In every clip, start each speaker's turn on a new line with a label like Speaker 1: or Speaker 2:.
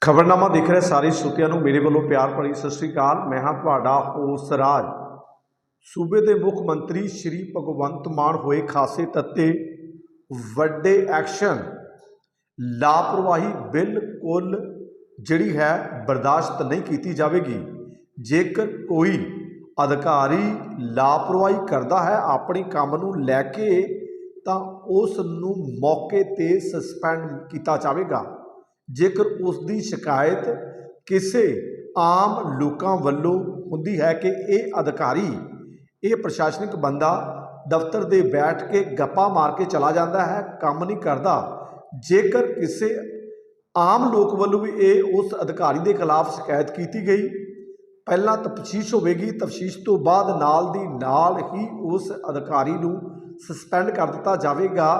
Speaker 1: ਖਬਰਨਾਮਾ ਦੇਖ ਰਹੇ ਸਾਰੇ ਸਰੋਤਿਆਂ ਨੂੰ। ਮੇਰੇ ਵੱਲੋਂ ਪਿਆਰ ਭਰੀ ਸਤਿ ਸ੍ਰੀ ਅਕਾਲ। ਮੈਂ ਹਾਂ ਤੁਹਾਡਾ ਹੋਸ ਰਾਜ। ਸੂਬੇ ਦੇ ਮੁੱਖ ਮੰਤਰੀ ਸ਼੍ਰੀ ਭਗਵੰਤ ਮਾਨ ਹੋਏ ਖਾਸੇ ਤੱਤੇ, ਵੱਡੇ ਐਕਸ਼ਨ, ਲਾਪਰਵਾਹੀ ਬਿਲਕੁਲ ਜਿਹੜੀ ਹੈ ਬਰਦਾਸ਼ਤ ਨਹੀਂ ਕੀਤੀ ਜਾਵੇਗੀ। ਜੇਕਰ ਕੋਈ ਅਧਿਕਾਰੀ ਲਾਪਰਵਾਹੀ ਕਰਦਾ ਹੈ ਆਪਣੇ ਕੰਮ ਨੂੰ ਲੈ ਕੇ, ਤਾਂ ਉਸ ਨੂੰ ਮੌਕੇ ਤੇ ਸਸਪੈਂਡ ਕੀਤਾ ਜਾਵੇਗਾ। ਜੇਕਰ ਉਸ ਦੀ ਸ਼ਿਕਾਇਤ ਕਿਸੇ ਆਮ ਲੋਕਾਂ ਵੱਲੋਂ ਹੁੰਦੀ ਹੈ ਕਿ ਇਹ ਅਧਿਕਾਰੀ, ਇਹ ਪ੍ਰਸ਼ਾਸਨਿਕ ਬੰਦਾ ਦਫ਼ਤਰ ਦੇ ਬੈਠ ਕੇ ਗੱਪਾਂ ਮਾਰ ਕੇ ਚਲਾ ਜਾਂਦਾ ਹੈ, ਕੰਮ ਨਹੀਂ ਕਰਦਾ, ਜੇਕਰ ਕਿਸੇ ਆਮ ਲੋਕ ਵੱਲੋਂ ਵੀ ਇਹ ਉਸ ਅਧਿਕਾਰੀ ਦੇ ਖਿਲਾਫ ਸ਼ਿਕਾਇਤ ਕੀਤੀ ਗਈ, ਪਹਿਲਾਂ ਤਫਤੀਸ਼ ਹੋਵੇਗੀ ਤਫਤੀਸ਼ ਤੋਂ ਬਾਅਦ ਨਾਲ ਦੀ ਨਾਲ ਹੀ ਉਸ ਅਧਿਕਾਰੀ ਨੂੰ ਸਸਪੈਂਡ ਕਰ ਦਿੱਤਾ ਜਾਵੇਗਾ।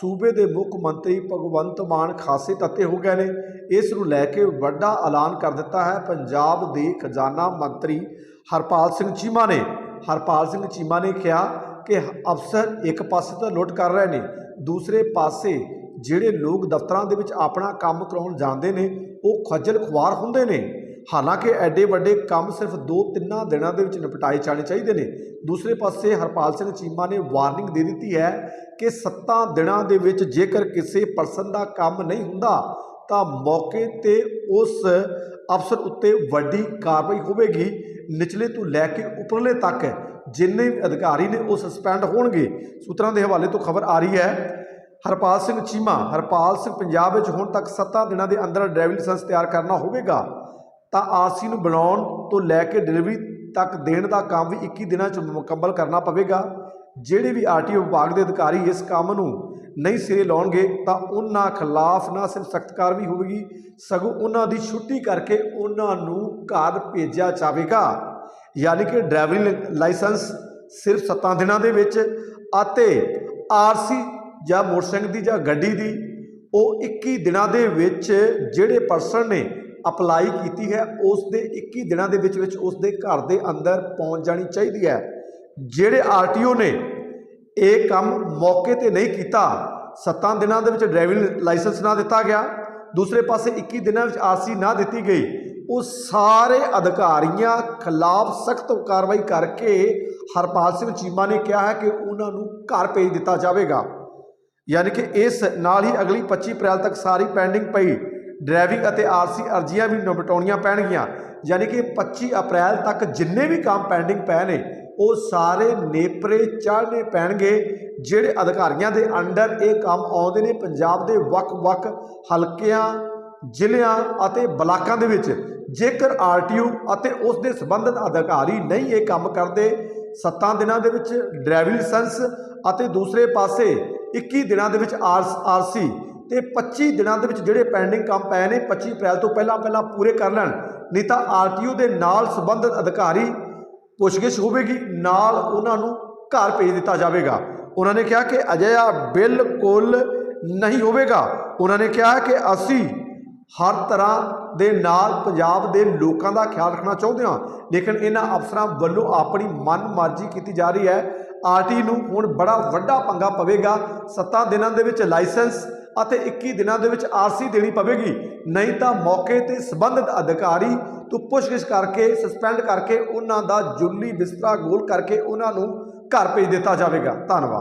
Speaker 1: ਸੂਬੇ ਦੇ ਮੁੱਖ ਮੰਤਰੀ ਭਗਵੰਤ ਮਾਨ ਖਾਸੇ ਤੱਤੇ ਹੋ ਗਏ ਨੇ। ਇਸ ਨੂੰ ਲੈ ਕੇ ਵੱਡਾ ਐਲਾਨ ਕਰ ਦਿੱਤਾ ਹੈ ਪੰਜਾਬ ਦੇ ਖਜ਼ਾਨਾ ਮੰਤਰੀ ਹਰਪਾਲ ਸਿੰਘ ਚੀਮਾ ਨੇ। ਹਰਪਾਲ ਸਿੰਘ ਚੀਮਾ ਨੇ ਕਿਹਾ ਕਿ ਅਫਸਰ ਇੱਕ ਪਾਸੇ ਤਾਂ ਲੁੱਟ ਕਰ ਰਹੇ ਨੇ, ਦੂਸਰੇ ਪਾਸੇ ਜਿਹੜੇ ਲੋਕ ਦਫ਼ਤਰਾਂ ਦੇ ਵਿੱਚ ਆਪਣਾ ਕੰਮ ਕਰਾਉਣ ਜਾਂਦੇ ਨੇ, ਉਹ ਖੱਜਲ ਖੁਆਰ ਹੁੰਦੇ ਨੇ। ਹਾਲਾਂਕਿ ਐਡੇ ਵੱਡੇ ਕੰਮ ਸਿਰਫ 2-3 ਦਿਨਾਂ ਦੇ ਵਿੱਚ ਨਿਪਟਾਏ ਜਾਣੇ ਚਾਹੀਦੇ ਨੇ। ਦੂਸਰੇ ਪਾਸੇ ਹਰਪਾਲ ਸਿੰਘ ਚੀਮਾ ਨੇ ਵਾਰਨਿੰਗ ਦੇ ਦਿੱਤੀ ਹੈ ਕਿ 7 ਦਿਨਾਂ ਦੇ ਵਿੱਚ ਜੇਕਰ ਕਿਸੇ ਪਰਸਨ ਦਾ ਕੰਮ ਨਹੀਂ ਹੁੰਦਾ, ਤਾਂ ਮੌਕੇ ਤੇ ਉਸ ਅਫਸਰ ਉੱਤੇ ਵੱਡੀ ਕਾਰਵਾਈ ਹੋਵੇਗੀ। ਨਿਚਲੇ ਤੋਂ ਲੈ ਕੇ ਉੱਪਰਲੇ ਤੱਕ ਜਿੰਨੇ ਅਧਿਕਾਰੀ ਨੇ ਉਹ ਸਸਪੈਂਡ ਹੋਣਗੇ। ਸੂਤਰਾਂ ਦੇ ਹਵਾਲੇ ਤੋਂ ਖਬਰ ਆ ਰਹੀ ਹੈ, ਹਰਪਾਲ ਸਿੰਘ ਚੀਮਾ, ਹਰਪਾਲ ਸਿੰਘ ਪੰਜਾਬ ਵਿੱਚ ਹੁਣ ਤੱਕ 7 ਦਿਨਾਂ ਦੇ ਅੰਦਰ ਡਰਾਈਵਿੰਗ ਲਾਇਸੈਂਸ ਤਿਆਰ ਕਰਨਾ ਹੋਵੇਗਾ। ਤਾਂ ਆਰਸੀ ਨੂੰ ਬਣਾਉਣ ਤੋਂ ਲੈ ਕੇ ਡਿਲੀਵਰੀ ਤੱਕ ਦੇਣ ਦਾ ਕੰਮ ਵੀ 21 ਦਿਨਾਂ 'ਚ ਮੁਕੰਮਲ ਕਰਨਾ ਪਵੇਗਾ। ਜਿਹੜੇ ਵੀ ਆਰਟੀਓ ਵਿਭਾਗ ਦੇ ਅਧਿਕਾਰੀ ਇਸ ਕੰਮ ਨੂੰ ਨਹੀਂ ਸਿਰੇ ਲਾਉਣਗੇ, ਤਾਂ ਉਹਨਾਂ ਖਿਲਾਫ ਨਾ ਸਿਰਫ ਸਖਤ ਕਾਰਵਾਈ ਹੋਵੇਗੀ, ਸਗੋਂ ਉਹਨਾਂ ਦੀ ਛੁੱਟੀ ਕਰਕੇ ਉਹਨਾਂ ਨੂੰ ਘਰ ਭੇਜਿਆ ਜਾਵੇਗਾ। ਯਾਨੀ ਕਿ ਡਰਾਈਵਿੰਗ ਲਾਇਸੈਂਸ ਸਿਰਫ 7 ਦਿਨਾਂ ਦੇ ਵਿੱਚ ਅਤੇ ਆਰਸੀ ਜਾਂ ਮੋਟਰਸਾਈਕਲ ਦੀ ਜਾਂ ਗੱਡੀ ਦੀ, ਉਹ 21 ਦਿਨਾਂ ਦੇ ਵਿੱਚ ਜਿਹੜੇ ਪਰਸਨ ਨੇ ਅਪਲਾਈ ਕੀਤੀ ਹੈ ਉਸ ਦੇ 21 ਦਿਨਾਂ ਦੇ ਵਿੱਚ ਵਿੱਚ ਉਸ ਦੇ ਘਰ ਦੇ ਅੰਦਰ ਪਹੁੰਚ ਜਾਣੀ ਚਾਹੀਦੀ ਹੈ। ਜਿਹੜੇ ਆਰਟੀਓ ਨੇ ਇਹ ਕੰਮ ਮੌਕੇ ਤੇ ਨਹੀਂ ਕੀਤਾ 7 ਦਿਨਾਂ ਦੇ ਵਿੱਚ ਡਰਾਈਵਿੰਗ ਲਾਇਸੈਂਸ ਨਾ ਦਿੱਤਾ ਗਿਆ, ਦੂਸਰੇ ਪਾਸੇ 21 ਦਿਨਾਂ ਵਿੱਚ ਆਰਸੀ ਨਾ ਦਿੱਤੀ ਗਈ, ਉਹ ਸਾਰੇ ਅਧਿਕਾਰੀਆਂ ਖਿਲਾਫ ਸਖਤ ਕਾਰਵਾਈ ਕਰਕੇ ਹਰਪਾਲ ਸਿੰਘ ਚੀਮਾ ਨੇ ਕਿਹਾ ਹੈ ਕਿ ਉਹਨਾਂ ਨੂੰ ਘਰ ਭੇਜ ਦਿੱਤਾ ਜਾਵੇਗਾ। ਯਾਨੀ ਕਿ ਇਸ ਨਾਲ ਹੀ ਅਗਲੀ 25 ਅਪ੍ਰੈਲ ਤੱਕ ਸਾਰੀ ਪੈਂਡਿੰਗ ਪਈ। ਡਰਾਈਵਿੰਗ ਅਤੇ ਆਰਸੀ ਅਰਜ਼ੀਆਂ ਵੀ ਨਿਪਟਾਉਣੀਆਂ ਪੈਣਗੀਆਂ। ਯਾਨੀ ਕਿ 25 ਅਪ੍ਰੈਲ ਤੱਕ ਜਿੰਨੇ ਵੀ ਕੰਮ ਪੈਂਡਿੰਗ ਪਏ ਨੇ, ਉਹ ਸਾਰੇ ਨੇਪਰੇ ਚਾੜਨੇ ਪੈਣਗੇ। ਜਿਹੜੇ ਅਧਿਕਾਰੀਆਂ ਦੇ ਅੰਡਰ ਇਹ ਕੰਮ ਆਉਂਦੇ ਨੇ, ਪੰਜਾਬ ਦੇ ਵੱਖ-ਵੱਖ ਹਲਕਿਆਂ, ਜ਼ਿਲ੍ਹਿਆਂ ਅਤੇ ਬਲਾਕਾਂ ਦੇ ਵਿੱਚ, ਜੇਕਰ ਆਰਟੀਓ ਅਤੇ ਉਸ ਦੇ ਸੰਬੰਧਿਤ ਅਧਿਕਾਰੀ ਨਹੀਂ ਇਹ ਕੰਮ ਕਰਦੇ 7 ਦਿਨਾਂ ਦੇ ਵਿੱਚ ਡਰਾਈਵਿੰਗ ਲਾਇਸੈਂਸ ਅਤੇ ਦੂਸਰੇ ਪਾਸੇ 21 ਦਿਨਾਂ ਦੇ ਵਿੱਚ ਆਰਸੀ ਤੇ 25 ਦਿਨਾਂ ਦੇ ਵਿੱਚ ਜਿਹੜੇ ਪੈਂਡਿੰਗ ਕੰਮ ਪਏ ਨੇ 25 ਅਪ੍ਰੈਲ ਤੋਂ ਪਹਿਲਾਂ ਪਹਿਲਾਂ ਪੂਰੇ ਕਰ ਲੈਣ, ਨਹੀਂ ਤਾਂ ਆਰਟੀਓ ਦੇ ਨਾਲ ਸੰਬੰਧਿਤ ਅਧਿਕਾਰੀ ਪੁੱਛਗਿੱਛ ਹੋਵੇਗੀ, ਨਾਲ ਉਹਨਾਂ ਨੂੰ ਘਰ ਭੇਜ ਦਿੱਤਾ ਜਾਵੇਗਾ। ਉਹਨਾਂ ਨੇ ਕਿਹਾ ਕਿ ਅਜਿਹਾ ਬਿਲਕੁਲ ਨਹੀਂ ਹੋਵੇਗਾ। ਉਹਨਾਂ ਨੇ ਕਿਹਾ ਕਿ ਅਸੀਂ ਹਰ ਤਰ੍ਹਾਂ ਦੇ ਨਾਲ ਪੰਜਾਬ ਦੇ ਲੋਕਾਂ ਦਾ ਖਿਆਲ ਰੱਖਣਾ ਚਾਹੁੰਦੇ ਹਾਂ, ਲੇਕਿਨ ਇਹਨਾਂ ਅਫਸਰਾਂ ਵੱਲੋਂ ਆਪਣੀ ਮਨਮਰਜ਼ੀ ਕੀਤੀ ਜਾ ਰਹੀ ਹੈ। ਆਰਟੀ ਨੂੰ ਹੁਣ ਬੜਾ ਵੱਡਾ ਪੰਗਾ ਪਵੇਗਾ। 7 ਦਿਨਾਂ ਦੇ ਵਿੱਚ ਲਾਇਸੈਂਸ ਅਤੇ 21 ਦਿਨਾਂ ਦੇ ਵਿੱਚ ਆਰਸੀ ਦੇਣੀ ਪਵੇਗੀ। ਨਹੀਂ ਤਾਂ ਮੌਕੇ ਤੇ ਸੰਬੰਧਿਤ ਅਧਿਕਾਰੀ ਤੋਂ ਪੁੱਛਗਿੱਛ ਕਰਕੇ ਸਸਪੈਂਡ ਕਰਕੇ ਉਹਨਾਂ ਦਾ ਜੁੱਲੀ ਬਿਸਤਰਾ ਗੋਲ ਕਰਕੇ ਉਹਨਾਂ ਨੂੰ ਘਰ ਭੇਜ ਦਿੱਤਾ ਜਾਵੇਗਾ। ਧੰਨਵਾਦ।